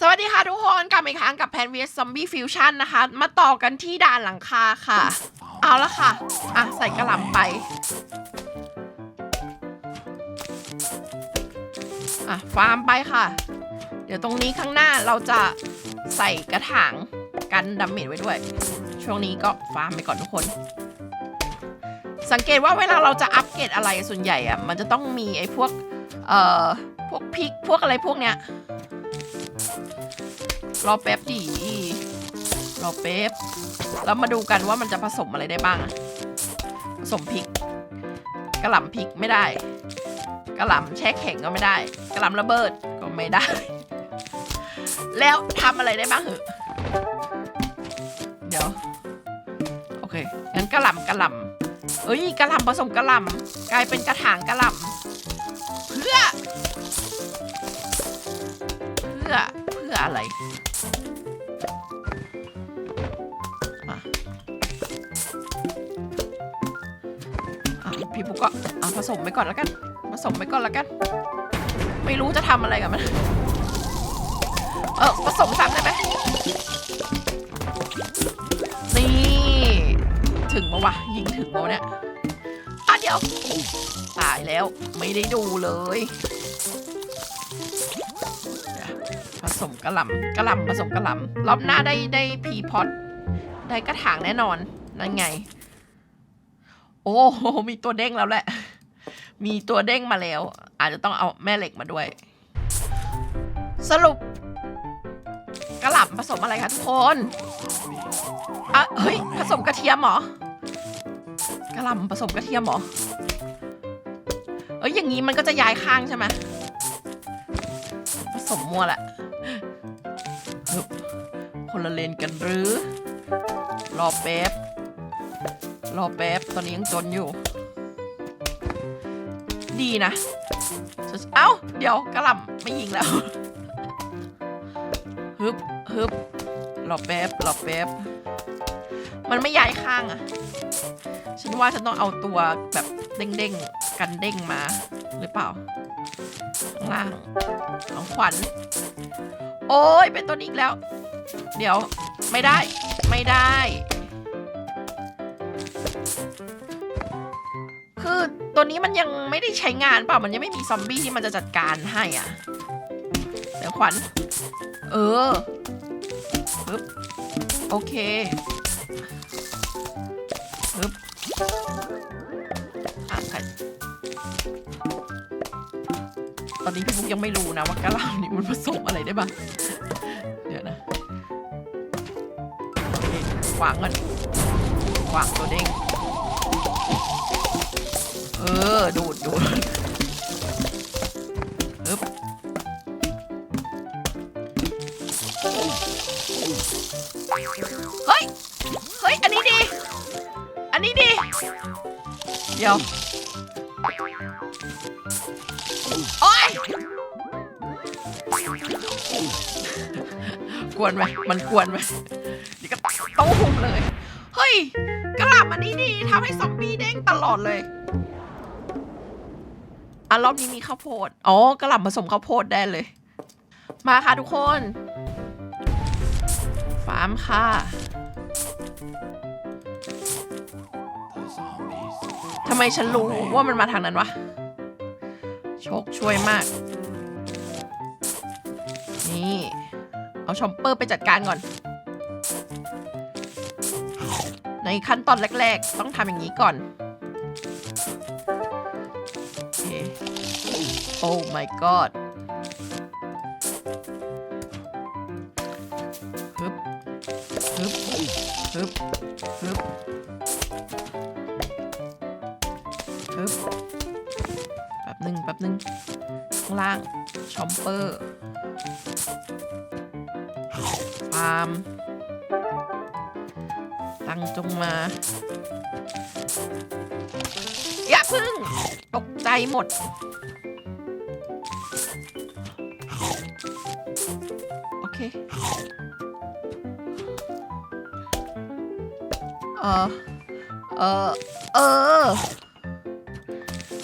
สวัสดีค่ะทุกคนกลับมาอีกครั้งกับแพนเวสซอมบี้ฟิวชั่นนะคะ มาต่อกันที่ด่านหลังคาค่ะ เอาละค่ะ อะ ใส่กระหล่ำไป อะ ฟาร์มไปค่ะ เดี๋ยวตรงนี้ข้างหน้าเราจะใส่กระถางกันดาเมจไว้ด้วย ช่วงนี้ก็ฟาร์มไปก่อนทุกคน สังเกตว่าเวลาเราจะอัปเกรดอะไรส่วนใหญ่อะมันจะต้องมีไอ้พวก เอ่อ พวกพริกพวกอะไรพวกเนี้ย รอแป๊บดีรอแป๊บแล้วมาดูกันว่ามันจะผสมอะไรได้บ้างอะผสมพริกกระหล่ำพริกไม่ได้กระหล่ำแช่แข็งก็ไม่ได้กระหล่ำระเบิดก็ไม่ได้ แล้วทำอะไรได้บ้างเหรอเดี๋ยวโอเคงั้นกระหล่ำกระหล่ำเอ้ยกระหล่ำผสมกระหล่ำกลายเป็นกระถางกระหล่ำเพื่อ เพื่อเพื่ออะไร พี่ปุ๊กก็อะผสมไปก่อนแล้วกัน ผสมไปก่อนแล้วกัน ไม่รู้จะทำอะไรกับมัน เออผสมซ้ำได้ไหมนี่ ถึงมาวะ ยิงถึงมาวะเนี่ย อะเดี๋ยว ตายแล้วไม่ได้ดูเลยผสมกระหล่ำกระหล่ำผสมกระหล่ำรอบหน้าได้ได้พีพอตได้กระถางแน่นอน นั่นไง โอ้โหมีตัวเด้งแล้วแหละ มีตัวเด้งมาแล้ว อาจจะต้องเอาแม่เหล็กมาด้วย สรุปกระหล่ำผสมอะไรคะทุกคนอะเฮ้ย ผสมกระเทียมหรอกระหล่ำผสมกระเทียมหรอ เอ้ยอย่างนี้มันก็จะย้ายข้างใช่ไหมผสมมั่วแหละคนละเลนกันหรือ รอแป๊บ รอแป๊บ ตอนนี้ยังจนอยู่ ดีนะ เอ้า เดี๋ยวกระลำไม่ยิงแล้วฮึบฮึบรอแป๊บรอแป๊บ มันไม่ย้ายข้างอะฉันว่าฉันต้องเอาตัวแบบเด้งๆ กันเด้งมา หรือเปล่าข้างล่างของขวัญ โอ้ยเป็นตัวนี้อีกแล้ว เดี๋ยวไม่ได้ไม่ได้ ตัวนี้มันยังไม่ได้ใช้งานเปล่า มันยังไม่มีซอมบี้ที่มันจะจัดการให้อะ เดี๋ยวขวัญ เออปึ๊บโอเคปึ๊บอะใครตอนนี้พี่บุ๊กยังไม่รู้นะว่ากะหล่ำนี่มันผสมอะไรได้บ้าง เดี๋ยวนะวางก่อนวางตัวเด้ง ออ ดูดดูดอึ๊บเฮ้ย เฮ้ย อันนี้ดี อันนี้ดี เดี๋ยว โอ๊ย กวนไหมมันกวนไหมนี่ก็โต้หุมเลย เฮ้ยกระหล่ำอันนี้ดีทำให้ซอมบี้เด้งตลอดเลย อะรอบนี้มีข้าวโพด อ๋อกระหล่ำผสมข้าวโพดได้เลย มาค่ะทุกคน ฟาร์มค่ะ ทำไมฉันรู้ว่ามันมาทางนั้นวะ โชคช่วยมาก นี่ เอาชอมเปอร์ไปจัดการก่อน ในขั้นตอนแรก ๆ ต้องทำอย่างนี้ก่อน โอ้ my god ฮึบฮึบฮึบฮึบฮึบแป๊บหนึ่งแป๊บหนึ่งข้างล่างชอมเปอร์ฟาร์มตังจงมา อย่าพึ่ง ตกใจหมด เออเออเออ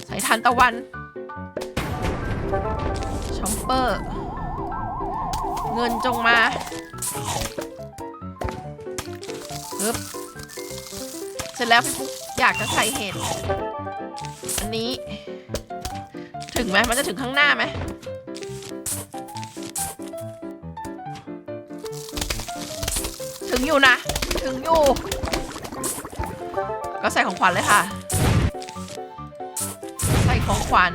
ใส่ทานตะวันชอมเปอร์ เงินจงมาปึ๊บเสร็จแล้วพี่ปุ๊กอยากจะใส่เห็ดอันนี้ ถึงไหมมันจะถึงข้างหน้าไหม งอยู่นะ ถึงอยู่ ก็ใส่ของขวัญเลยค่ะ ใส่ของขวัญ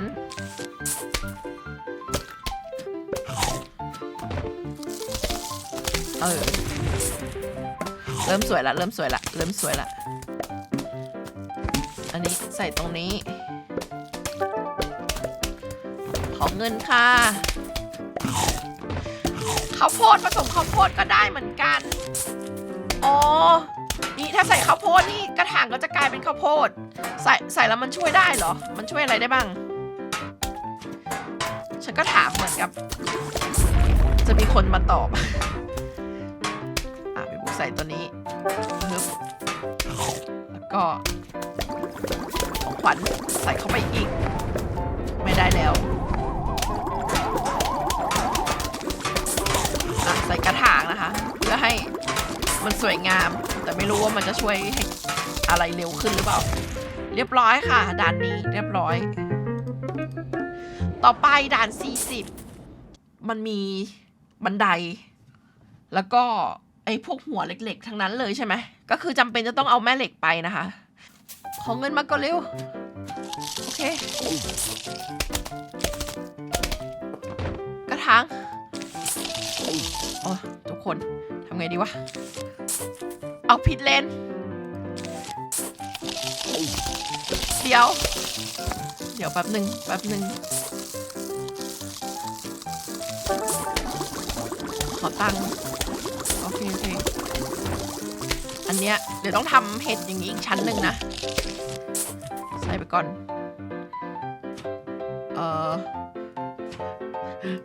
เออ เริ่มสวยละ เริ่มสวยละ เริ่มสวยละ อันนี้ใส่ตรงนี้ ขอเงินค่ะข้าวโพดผสมข้าวโพดก็ได้เหมือนกัน อ๋อ นี่ถ้าใส่ข้าวโพดนี่กระถางก็จะกลายเป็นข้าวโพด ใส่ใส่แล้วมันช่วยได้เหรอ มันช่วยอะไรได้บ้าง ฉันก็ถามเหมือนกับ จะมีคนมาตอบ อะพี่บุ๊กใส่ตัวนี้ปึ๊บแล้วก็ของขวัญใส่เข้าไปอีก ไม่ได้แล้วอะใส่กระถางนะคะ เพื่อให้ มันสวยงาม แต่ไม่รู้ว่ามันจะช่วยให้อะไรเร็วขึ้นหรือเปล่า เรียบร้อยค่ะ ด่านนี้เรียบร้อย ต่อไปด่าน 40 มันมีบันได แล้วก็ไอ้พวกหัวเล็ก ๆ ทั้งนั้นเลยใช่ไหม ก็คือจำเป็นจะต้องเอาแม่เหล็กไปนะคะ ขอเงินมาก่อนเร็ว โอเค กระถางโอ้ทุกคน ไงดีวะ เอาผิดเลน เดี๋ยว เดี๋ยวแป๊บหนึ่งแป๊บหนึ่งขอตังค์โอเคโอเค อันเนี้ยเดี๋ยวต้องทำเห็ดอย่างนี้อีกชั้นหนึ่งนะ ใส่ไปก่อน เออ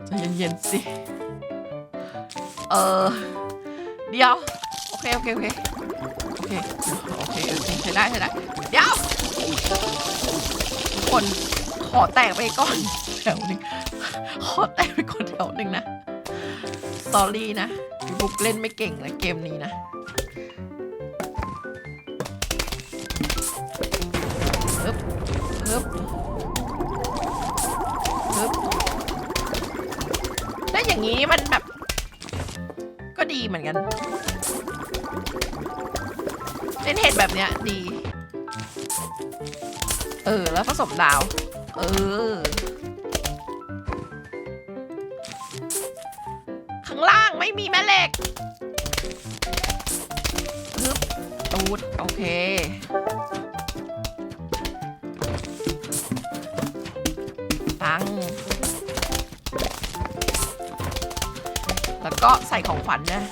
ใจเย็นๆสิ เออ เดี๋ยวโอเคโอเค โอเค โอเค โอเค โอเคใช้ได้ใช้ได้ เดี๋ยว ทุกคนขอแตกไปก่อนแถวหนึ่งขอแตกไปก่อนแถวหนึ่งนะสตอรี่นะบุ๊กเล่นไม่เก่งนะเกมนี้นะฮึบฮึบฮึบแล้วอย่างนี้มันแบบ ดีเหมือนกันเล่นเห็ดแบบเนี้ยดี เออ แล้วผสมดาว เออ ข้างล่างไม่มีแม่เหล็กฮึบตูด โอเค ก็ใส่ของขวัญนะ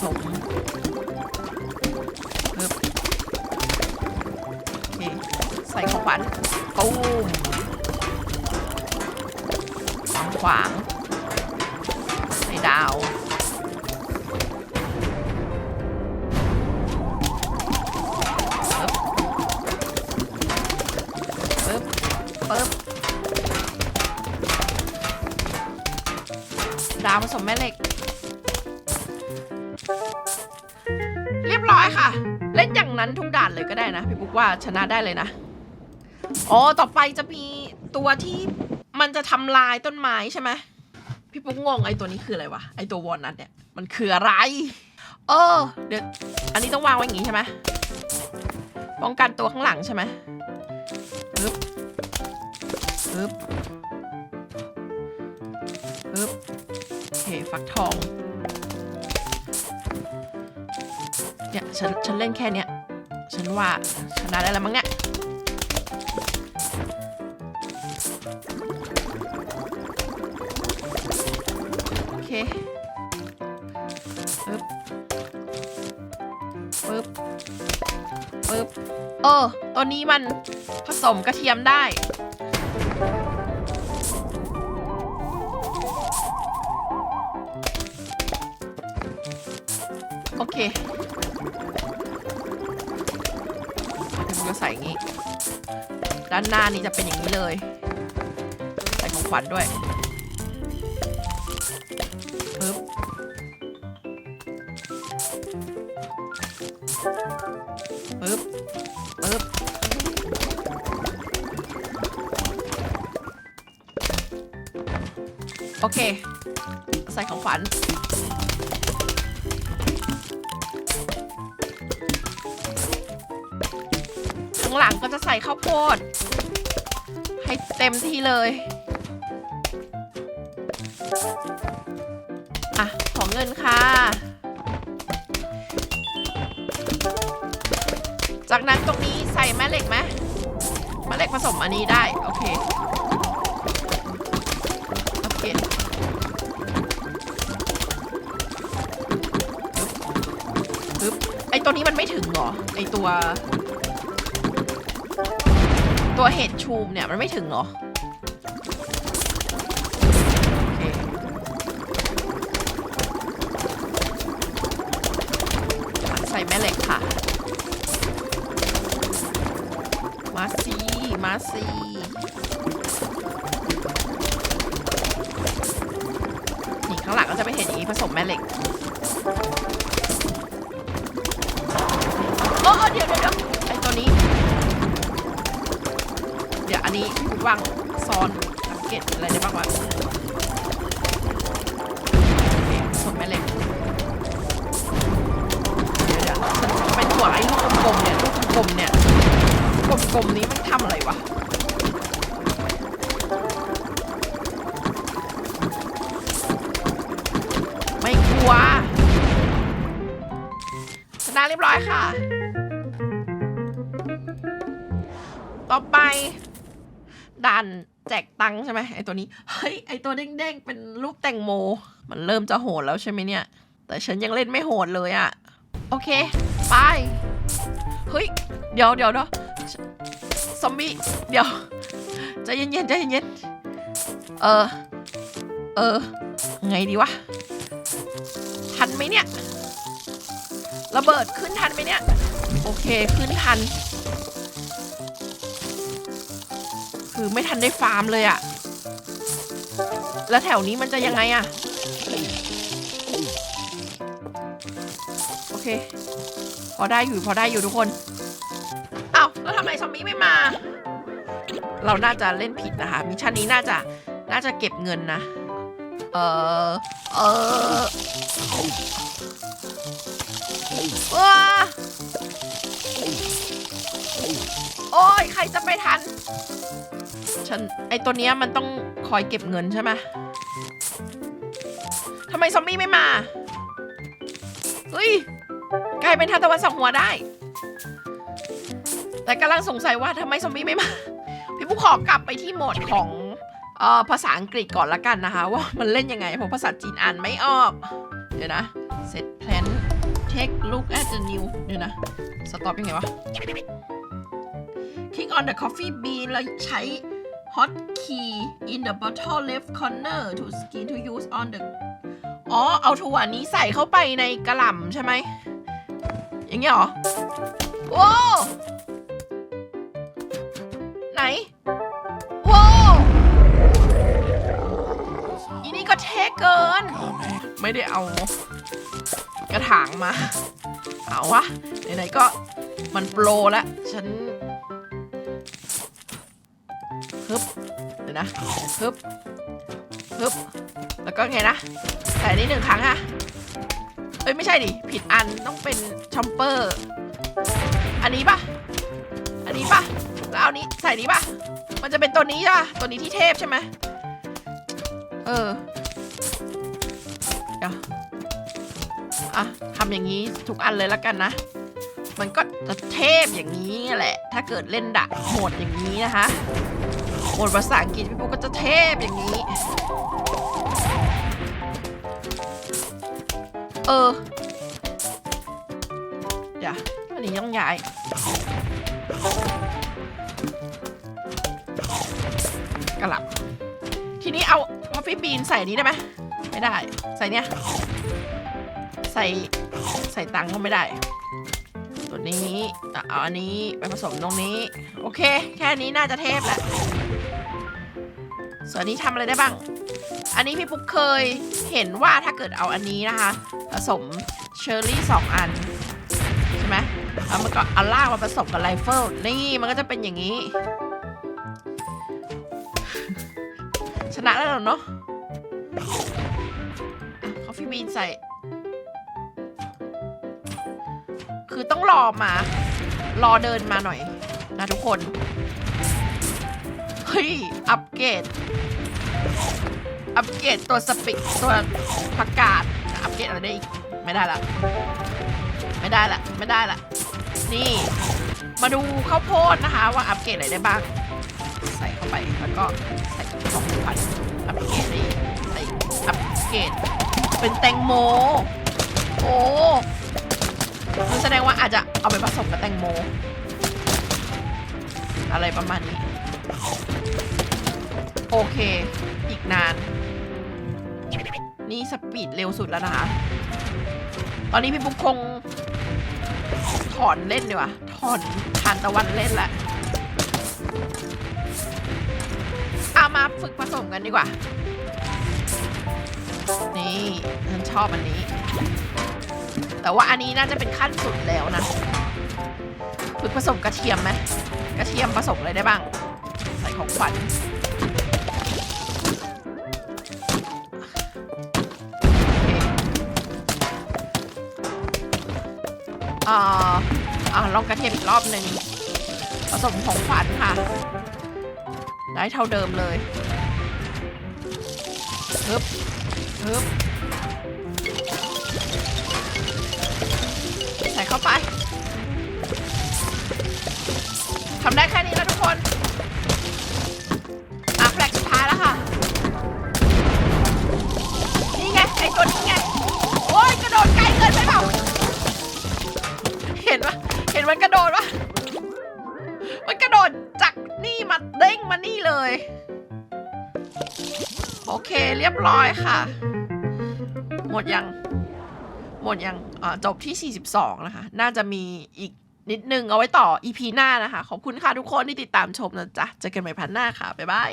สมโอเคใส่ของขวัญปูมขวาง ค่ะ เล่นอย่างนั้นทุกด่านเลยก็ได้นะพี่ปุ๊กว่าชนะได้เลยนะ อ๋อ ต่อไปจะมีตัวที่มันจะทำลายต้นไม้ใช่ไหมพี่ปุ๊กงงไอ้ตัวนี้คืออะไรวะไอ้ตัววอลนัทเนี่ยมันคืออะไร เออ เดี๋ยวอันนี้ต้องวางไว้อย่างงี้ใช่ไหมป้องกันตัวข้างหลังใช่ไหมปึ๊บปึ๊บปึ๊บโอเคฟักทอง เนี่ยฉันฉันเล่นแค่เนี้ยฉันว่าชนะได้แล้วมั้งเนี่ยโอเคปึ๊บปึ๊บปึ๊บเออตัวนี้มันผสมกระเทียมได้านหน้านี่จะเป็นอย่างนี้เลยใส่ของขวัญด้วยปึ๊บปึ๊บปึ๊บโอเค ใส่ของขวัญข้างหลังก็จะใส่ข้าวโพด ให้เต็มที่เลย อะ ของเงินค่ะ จากนั้นตรงนี้ใส่แม่เหล็กไหมแม่เหล็กผสมอันนี้ได้ โอเค โอเคปึ๊บไอตัวนี้มันไม่ถึงเหรอ ไอตัว ตัวเห็ด ชูมเนี่ย มันไม่ถึงเหรอโอเคใส่แม่เหล็กค่ะ มาซีมาซีนี่ข้างหลังก็จะไม่เห็นอย่างนี้ผสมแม่เหล็กโอ้เดี๋ยวเดี๋ยว นนี้คุณวางซ้อนสังเกตอะไรได้บ้างวะผสมแม่เหล็กเดี๋ยวเดี๋ยวฉันเป็นหัวไอ้ลูกกลมๆเนี่ยลูกกลมๆเนี่ยกลมๆนี้มันทำอะไรวะไม่กลัวชนะเรียบร้อยค่ะ ต่อไป ด่านแจกตังใช่ไหมไอตัวนี้ เฮ้ย ไอตัวเด้งๆ เป็นรูปแตงโม มันเริ่มจะโหดแล้วใช่ไหมเนี่ย แต่ฉันยังเล่นไม่โหดเลยอะโอเค ไป เฮ้ย เดี๋ยวเดี๋ยวเดี๋ยวซอมบี้ เดี๋ยวใจเย็นๆใจเย็นๆเออ เออ ไงดีวะ ทันไหมเนี่ย ระเบิดขึ้นทันไหมเนี่ย โอเค ขึ้นทัน คือไม่ทันได้ฟาร์มเลยอะแล้วแถวนี้มันจะยังไงอะโอเค พอได้อยู่พอได้อยู่ทุกคนเอ้าแล้วทำไมซอมบี้ไม่มา เราน่าจะเล่นผิดนะคะมิชชั่นนี้น่าจะน่าจะเก็บเงินนะ เออเออว้าโอ้ยใครจะไปทัน ฉันไอตัวเนี้ยมันต้องคอยเก็บเงินใช่ไหมทำไมซอมบี้ไม่มาเฮ้ยกลายเป็นทานตะวันสองหัวได้ แต่กำลังสงสัยว่าทำไมซอมบี้ไม่มา พี่ผู้ขอกลับไปที่โหมดของเอ่อภาษาอังกฤษก่อนละกันนะคะ ว่ามันเล่นยังไงเพราะภาษาจีนอ่านไม่ออก เดี๋ยวนะ set plan take look at the new เดี๋ยวนะสต็อปยังไงวะ click on the coffee bean แล้วใช้ hot key in the bottom left corner to skin to use on the อ๋อ เอาถั่วนี้ใส่เข้าไปในกระหล่ำใช่ไหม อย่างเงี้ยเหรอ โว้วไหน โว้อีนี่ก็เท่เกิน ไม่ได้เอา กระถางมา เอาวะ ไหนๆก็มันโปรแล้ว ฉัน ฮึบเดี๋ยวนะฮึบฮึบแล้วก็ไงนะใส่นี่หนึ่งครั้งอะเอ้ยไม่ใช่ดิผิดอันต้องเป็นชอมเปอร์ อันนี้ปะอันนี้ปะแล้วเอานี้ใส่นี้ปะมันจะเป็นตัวนี้ใช่ปะตัวนี้ที่เทพใช่ไหมเออเดี๋ยวอะทำอย่างนี้ทุกอันเลยแล้วกันนะ มันก็จะเทพอย่างนี้แหละ ถ้าเกิดเล่นดะโหดอย่างนี้นะคะ โหดภาษาอังกฤษพี่ปุ๊กก็จะเทพอย่างนี้ เออเดี๋ยวอันนี้ต้องย้ายกระหลับทีนี้เอาพอฟฟี่บีนใส่นี้ได้ไหมไม่ได้ ใส่เนี้ยใส่ใส่ตังค์ก็ไม่ได้ ตัวนี้เอาอันนี้ไปผสมตรงนี้ โอเค แค่นี้น่าจะเทพแหละ ส่วนนี้ทำอะไรได้บ้าง อันนี้พี่ปุ๊กเคยเห็นว่าถ้าเกิดเอาอันนี้นะคะ ผสมเชอร์รี่สองอัน ใช่ไหมแล้วมันก็เอาล่างมาผสมกับไรเฟิลนี่มันก็จะเป็นอย่างนี้ ชนะแล้วเนาะคอฟฟี่บีนใส่ คือต้องรอมา รอเดินมาหน่อยนะทุกคน ฮ้ย อัปเกรด อัปเกรดตัวสปิกตัวผักกาด อัปเกรดอะไรได้อีก ไม่ได้ละ ไม่ได้ละ ไม่ได้ละ นี่ มาดูข้าวโพดนะคะ ว่าอัปเกรดอะไรได้บ้าง ใส่เข้าไป แล้วก็ใส่ของผัดอัปเกรดได้ใส่อัปเกรด เป็นแตงโม โอ้คือแสดงว่าอาจจะเอาไปผสมกับแตงโม อะไรประมาณนี้ โอเค อีกนาน นี่สปีดเร็วสุดแล้วนะคะ ตอนนี้พี่ปุ๊กคง ถอนเล่นดีกว่า ถอนทานตะวันเล่นละเอามาฝึกผสมกันดีกว่า นี่ฉันชอบอันนี้ แต่ว่าอันนี้น่าจะเป็นขั้นสุดแล้วนะ ฝึกผสมกระเทียมไหมกระเทียมผสมอะไรได้บ้าง ใส่ของขวัญ อ่าอ่าลองกระเทียมอีกรอบหนึ่งผสมของขวัญค่ะ ได้เท่าเดิมเลยฮึบฮึบใส่เข้าไปทำได้แค่นี้แล้วทุกคน โอเคเรียบร้อยค่ะ หมดยัง หมดยังจบที่ 42 นะคะ น่าจะมีอีกนิดนึงเอาไว้ต่อ EP หน้านะคะ ขอบคุณค่ะทุกคนที่ติดตามชมนะจ๊ะเจอกันใหม่พันหน้าค่ะ บ๊ายบาย